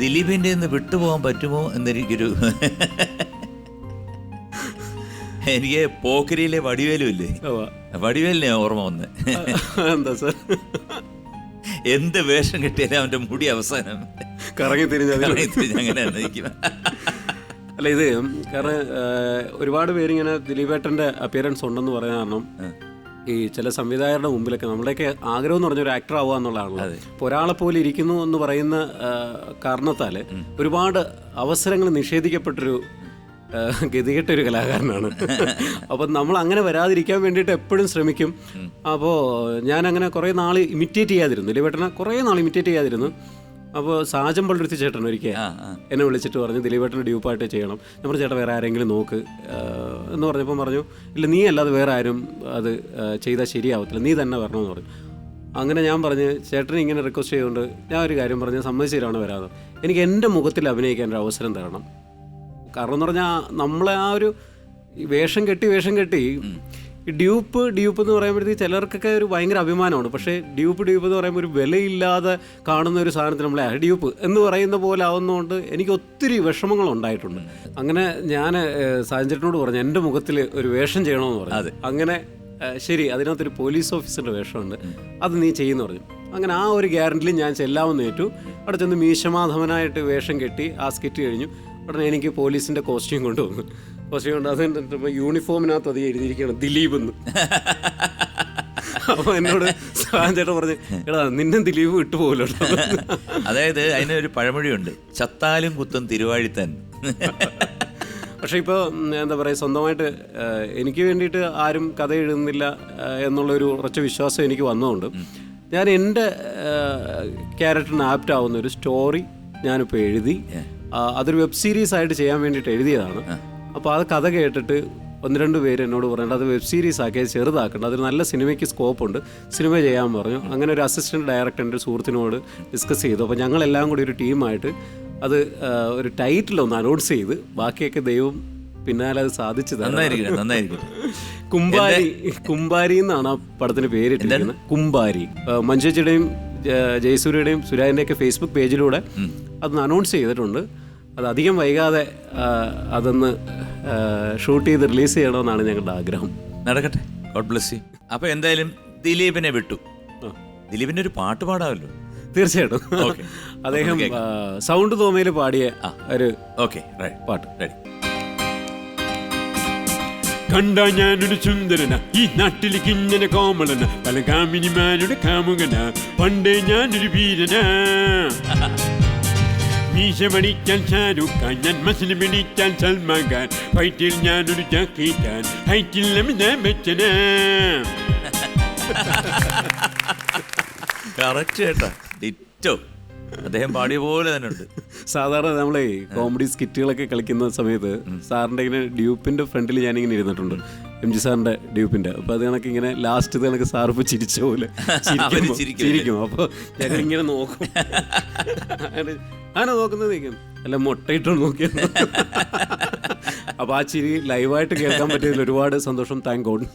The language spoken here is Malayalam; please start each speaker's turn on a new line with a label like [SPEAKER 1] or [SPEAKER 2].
[SPEAKER 1] ദിലീപിന്റെ നിന്ന് വിട്ടുപോകാൻ പറ്റുമോ എന്നെനിക്കൊരു എനിക്ക് പോക്കരിയിലെ വടിവേലും ഇല്ലേ വടിവേലിനെ ഓർമ്മ വന്ന്.
[SPEAKER 2] എന്താ സാർ?
[SPEAKER 1] എന്ത് വേഷം കിട്ടിയാലും അവന്റെ മുടി അവസാനം.
[SPEAKER 2] കറങ്ങി തിരിഞ്ഞത്
[SPEAKER 1] അങ്ങനെ
[SPEAKER 2] അല്ല ഇത് കാരണം ഒരുപാട് പേരിങ്ങനെ ദിലീപേട്ടന്റെ അപ്പിയറൻസ് ഉണ്ടെന്ന് പറയാൻ കാരണം ഈ ചില സംവിധായകരുടെ മുമ്പിലൊക്കെ നമ്മുടെയൊക്കെ ആഗ്രഹം എന്ന് പറഞ്ഞ ഒരു ആക്ടർ ആവുക എന്നുള്ളതാണല്ലോ. അപ്പോൾ ഒരാളെ പോലെ ഇരിക്കുന്നു എന്ന് പറയുന്ന കാരണത്താൽ ഒരുപാട് അവസരങ്ങൾ നിഷേധിക്കപ്പെട്ടൊരു ഗതികെട്ടൊരു ഗതികെട്ട ഒരു കലാകാരനാണ്. അപ്പം നമ്മൾ അങ്ങനെ വരാതിരിക്കാൻ വേണ്ടിയിട്ട് എപ്പോഴും ശ്രമിക്കും. അപ്പോൾ ഞാൻ അങ്ങനെ കുറേ നാൾ ഇമിറ്റേറ്റ് ചെയ്യാതിരുന്നു. ദിലീപേട്ടനെ കുറേ നാൾ ഇമിറ്റേറ്റ് ചെയ്യാതിരുന്നു. അപ്പോൾ സാജൻ പള്ളുരുത്തി ചേട്ടൻ ഒരിക്കൽ. എന്നെ വിളിച്ചിട്ട് പറഞ്ഞു ദിലീപേട്ടന് ഡ്യൂപ്പായിട്ട് ചെയ്യണം. ഞാൻ പറഞ്ഞു ചേട്ടാ വേറെ ആരെങ്കിലും നോക്ക് എന്ന് പറഞ്ഞപ്പോൾ പറഞ്ഞു ഇല്ല നീ അല്ലാതെ വേറെ ആരും അത് ചെയ്താൽ ശരിയാവത്തില്ല നീ തന്നെ വരണമെന്ന് പറഞ്ഞു. അങ്ങനെ ഞാൻ പറഞ്ഞ് ചേട്ടന് ഇങ്ങനെ റിക്വസ്റ്റ് ചെയ്തുകൊണ്ട് ഞാൻ ഒരു കാര്യം പറഞ്ഞ് സമ്മതിച്ചിട്ടാണ് വരാതെ എനിക്ക് എന്റെ മുഖത്തിൽ അഭിനയിക്കാൻ ഒരു അവസരം തരണം. കാരണം എന്ന് പറഞ്ഞാൽ നമ്മളെ ആ ഒരു വേഷം കെട്ടി വേഷം കെട്ടി ഡ്യൂപ്പ് ഡ്യൂപ്പ് എന്ന് പറയുമ്പോഴത്തേക്ക് ചിലർക്കൊക്കെ ഒരു ഭയങ്കര അഭിമാനമാണ്. പക്ഷേ ഡ്യൂപ്പ് ഡ്യൂപ്പ് എന്ന് പറയുമ്പോൾ ഒരു വിലയില്ലാതെ കാണുന്ന ഒരു സാധനത്തിന് നമ്മളെ "ആ, ഡ്യൂപ്പ് എന്ന് പറയുന്ന പോലെ ആവുന്നതുകൊണ്ട് എനിക്ക് ഒത്തിരി വിഷമങ്ങൾ ഉണ്ടായിട്ടുണ്ട്. അങ്ങനെ ഞാൻ സാഹചര്യത്തിനോട് പറഞ്ഞു എന്റെ മുഖത്തിൽ ഒരു വേഷം ചെയ്യണമെന്ന് പറഞ്ഞു. അതെ. അങ്ങനെ ശരി അതിനകത്തൊരു പോലീസ് ഓഫീസറിന്റെ വേഷമുണ്ട്. അത് നീ ചെയ്യുന്നു പറഞ്ഞു. അങ്ങനെ ആ ഒരു ഗ്യാരണ്ടിയിൽ ഞാൻ ചെല്ലാമെന്ന് ഏറ്റു. അവിടെ ചെന്ന് മീശമാധവനായിട്ട് വേഷം കെട്ടി ആ സ്കിറ്റ് കഴിഞ്ഞു. ഉടനെ എനിക്ക് പോലീസിന്റെ കോസ്റ്റ്യൂം കൊണ്ടുവന്നു. കോസ്റ്റ്യൂം കൊണ്ട് അത് കണ്ടിട്ട് യൂണിഫോമിനകത്ത് അത് എഴുതിയിരിക്കുകയാണ് ദിലീപ് എന്ന് അപ്പൊ എന്നോട് സാഞ്ചേട്ടൻ പറഞ്ഞു എടാ നിന്നെ ദിലീപ് വിട്ടുപോകല്ലോ
[SPEAKER 1] അതായത് അതിനൊരു പഴമൊഴിയുണ്ട് ചത്താലും കുത്തും തിരുവാഴിത്തൻ
[SPEAKER 2] പക്ഷെ ഇപ്പോൾ എന്താ പറയുക സ്വന്തമായിട്ട് എനിക്ക് വേണ്ടിയിട്ട് ആരും കഥ എഴുതുന്നില്ല എന്നുള്ളൊരു ഉറച്ച വിശ്വാസം എനിക്ക് വന്നതുകൊണ്ട് ഞാൻ എന്റെ ക്യാരക്ടറിന് ആപ്റ്റ് ആവുന്ന ഒരു സ്റ്റോറി ഞാനിപ്പോൾ എഴുതി അതൊരു വെബ് സീരീസ് ആയിട്ട് ചെയ്യാൻ വേണ്ടിയിട്ട് എഴുതിയതാണ്. അപ്പോൾ ആ കഥ കേട്ടിട്ട് ഒന്ന് രണ്ട് പേര് എന്നോട് പറഞ്ഞിട്ട് അത് വെബ് സീരീസ് ആക്കി അത് ചെറുതാക്കണ്ട. അതൊരു നല്ല സിനിമയ്ക്ക് സ്കോപ്പ് ഉണ്ട്. സിനിമ ചെയ്യാൻ പറഞ്ഞു. അങ്ങനെ ഒരു അസിസ്റ്റന്റ് ഡയറക്ടർ എന്റെ സുഹൃത്തിനോട് ഡിസ്കസ് ചെയ്തു. അപ്പോൾ ഞങ്ങളെല്ലാം കൂടി ഒരു ടീമായിട്ട് അത് ഒരു ടൈറ്റിൽ ഒന്ന് അനൗൺസ് ചെയ്ത് ബാക്കിയൊക്കെ ദൈവം പിന്നാലെ അത് സാധിച്ചു കുമ്പാരി കുമ്പാരി എന്നാണ് ആ പടത്തിന് പേരിട്ടിരിക്കുന്നത് കുമ്പാരി. ജ- ജയസൂര്യയുടെയും സുരാജിന്റെയൊക്കെ ഫേസ്ബുക്ക് പേജിലൂടെ അതൊന്ന് അനൗൺസ് ചെയ്തിട്ടുണ്ട്. അത് അധികം വൈകാതെ അതൊന്ന് ഷൂട്ട് ചെയ്ത് റിലീസ് ചെയ്യണമെന്നാണ് ഞങ്ങളുടെ ആഗ്രഹം.
[SPEAKER 1] നടക്കട്ടെ. ഗോഡ് ബ്ലസ് യു അപ്പോൾ എന്തായാലും ദിലീപിനെ വിട്ടു. ദിലീപിന്റെ ഒരു പാട്ട് പാടാമല്ലോ.
[SPEAKER 2] തീർച്ചയായിട്ടും. അദ്ദേഹം സൗണ്ട് തോമയിൽ പാടിയ ഒരു
[SPEAKER 1] ഓക്കെ
[SPEAKER 2] പാട്ട്.
[SPEAKER 1] റെഡി
[SPEAKER 3] കണ്ട ഞാനൊരു സുന്ദരന ഈ നാട്ടിലേക്ക് ഇങ്ങനെ കോമളന പല കാമിനിമാരുടെ കാമുകന പണ്ടേ ഞാനൊരു വീരന. മീശ പിടിക്കാൻ ഷാരൂഖ് ഖാൻ ഞാൻ മസിൽ പിടിക്കാൻ സൽമാൻ ഖാൻ ഫൈറ്റിൽ ഞാനൊരു ജാക്കി ഖാൻ ഹൈറ്റിൽ അമിതാഭ് ബച്ചന
[SPEAKER 1] കറക്റ്റ് കേട്ടാ. ഡിറ്റോ. അദ്ദേഹം പാടിയ പോലെ തന്നെ ഉണ്ട്.
[SPEAKER 2] സാധാരണ നമ്മളെ കോമഡി സ്കിറ്റുകളൊക്കെ കളിക്കുന്ന സമയത്ത് സാറിന്റെ ഇങ്ങനെ ഡ്യൂപ്പിന്റെ ഫ്രണ്ടിൽ ഞാനിങ്ങനെ ഇരുന്നിട്ടുണ്ട്. എം ജി സാറിന്റെ ഡ്യൂപ്പിന്റെ. അപ്പൊ അത് കണക്ക് ഇങ്ങനെ ലാസ്റ്റ് കണക്ക് സാർ ഇപ്പോൾ ചിരിച്ച പോലെ
[SPEAKER 1] ചിരിക്കും.
[SPEAKER 2] അപ്പോൾ അപ്പൊ ഞാൻ ഇങ്ങനെ നോക്കും. അങ്ങനെ, നോക്കുന്നത് നിൽക്കും അല്ല മുട്ടയിട്ടോ നോക്കിയത് അപ്പൊ ആ ചിരി ലൈവായിട്ട് കേൾക്കാൻ പറ്റിയതിൽ ഒരുപാട് സന്തോഷം. Thank God